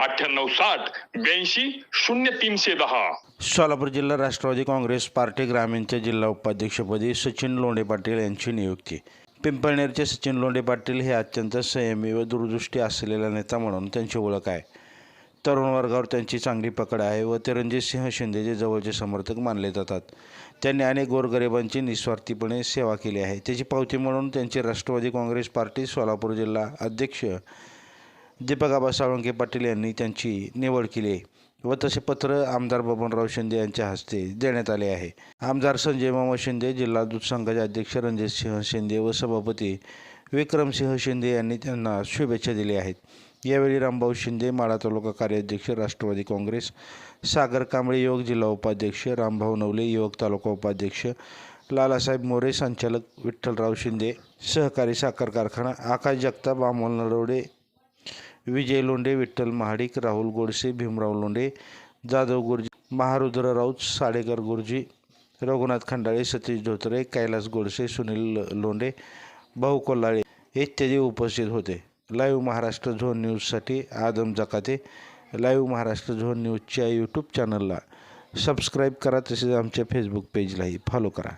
अठ्ठ्याण्णव साठ ब्याऐंशी शून्य तीनशे दहा. सोलापूर जिल्हा राष्ट्रवादी काँग्रेस पार्टी ग्रामीणच्या जिल्हा उपाध्यक्षपदी सचिन लोंढे पाटील यांची नियुक्ती. पिंपळनेरचे सचिन लोंढे पाटील हे अत्यंत संयमी व दूरदृष्टी असलेला नेता म्हणून त्यांची ओळख आहे. तरुण वर्गावर त्यांची चांगली पकड आहे व ते रणजितसिंह शिंदेचे जवळचे समर्थक मानले जातात. त्यांनी अनेक गोरगरिबांची निस्वार्थीपणे सेवा केली आहे. त्याची पावती म्हणून त्यांची राष्ट्रवादी काँग्रेस पार्टी सोलापूर जिल्हा अध्यक्ष दीपक आबा साळुंके पाटील यांनी त्यांची निवड केली आहे व तसे पत्र आमदार बबनराव शिंदे यांच्या हस्ते देण्यात आले आहे. आमदार संजय मामा शिंदे जिल्हा दूध संघाचे अध्यक्ष रणजितसिंह शिंदे व सभापती विक्रमसिंह शिंदे यांनी त्यांना शुभेच्छा दिल्या आहेत. यावेळी रामभाऊ शिंदे माळा तालुका कार्याध्यक्ष राष्ट्रवादी काँग्रेस सागर कांबळे युवक जिल्हा उपाध्यक्ष रामभाऊ नवले युवक तालुका उपाध्यक्ष लालासाहेब मोरे संचालक विठ्ठलराव शिंदे सहकारी साखर कारखाना आकाश जगताप अमोल नरवडे विजय लोंढे विठ्ठल महाडिक राहुल गोडसे भीमराव लोंढे जाधव गुरुजी महारुद्र राऊत साडेकर गुरुजी रघुनाथ खंडाळे सतीश धोत्रे कैलास गोडसे सुनील लोंढे भाऊ कोल्हाळे इत्यादी उपस्थित होते. लाईव्ह महाराष्ट्र झोन न्यूजसाठी आदम जकाते. लाईव्ह महाराष्ट्र झोन न्यूजच्या यूट्यूब चॅनलला सबस्क्राईब करा तसेच आमच्या फेसबुक पेजलाही फॉलो करा.